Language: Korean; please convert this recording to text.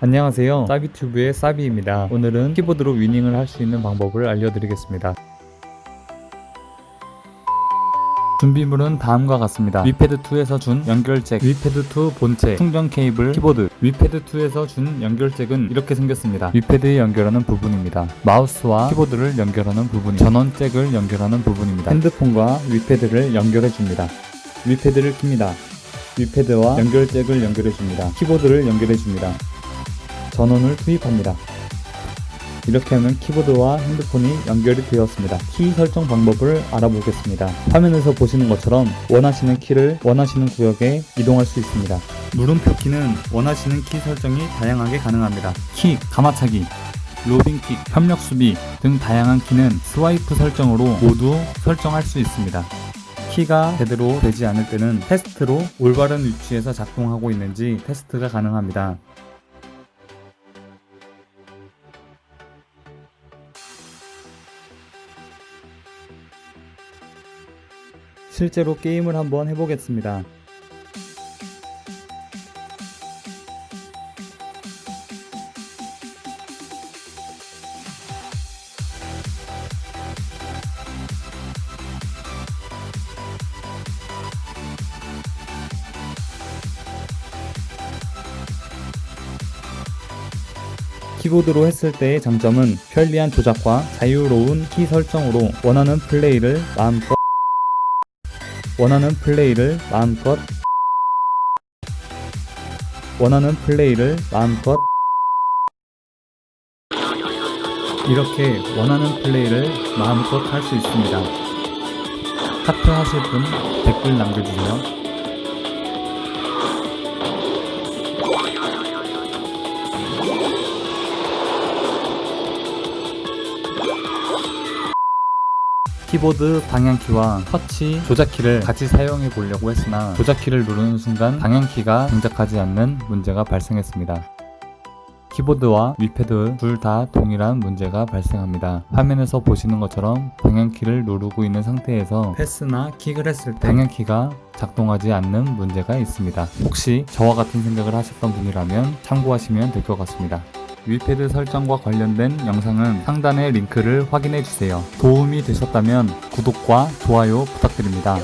안녕하세요. 사비튜브의 사비입니다. 오늘은 키보드로 위닝을 할 수 있는 방법을 알려드리겠습니다. 준비물은 다음과 같습니다. 위패드2에서 준 연결잭, 위패드2 본체, 충전 케이블, 키보드. 위패드2에서 준 연결잭은 이렇게 생겼습니다. 위패드에 연결하는 부분입니다. 마우스와 키보드를 연결하는 부분입니다. 전원 잭을 연결하는 부분입니다. 핸드폰과 위패드를 연결해 줍니다. 위패드를 킵니다. 위패드와 연결잭을 연결해 줍니다. 키보드를 연결해 줍니다. 전원을 투입합니다. 이렇게 하면 키보드와 핸드폰이 연결이 되었습니다. 키 설정 방법을 알아보겠습니다. 화면에서 보시는 것처럼 원하시는 키를 원하시는 구역에 이동할 수 있습니다. 물음표 키는 원하시는 키 설정이 다양하게 가능합니다. 키, 가마차기, 로딩킥, 협력 수비 등 다양한 키는 스와이프 설정으로 모두 설정할 수 있습니다. 키가 제대로 되지 않을 때는 테스트로 올바른 위치에서 작동하고 있는지 테스트가 가능합니다. 실제로 게임을 한번 해보겠습니다. 키보드로 했을 때의 장점은 편리한 조작과 자유로운 키 설정으로 원하는 플레이를 마음껏 원하는 플레이를 마음껏 원하는 플레이를 마음껏 이렇게 원하는 플레이를 마음껏 할 수 있습니다. 하트 하실 분 댓글 남겨주세요. 키보드 방향키와 터치 조작키를 같이 사용해 보려고 했으나 조작키를 누르는 순간 방향키가 동작하지 않는 문제가 발생했습니다. 키보드와 위패드 둘 다 동일한 문제가 발생합니다. 화면에서 보시는 것처럼 방향키를 누르고 있는 상태에서 패스나 킥을 했을 때 방향키가 작동하지 않는 문제가 있습니다. 혹시 저와 같은 생각을 하셨던 분이라면 참고하시면 될 것 같습니다. 위패드 설정과 관련된 영상은 상단의 링크를 확인해 주세요. 도움이 되셨다면 구독과 좋아요 부탁드립니다.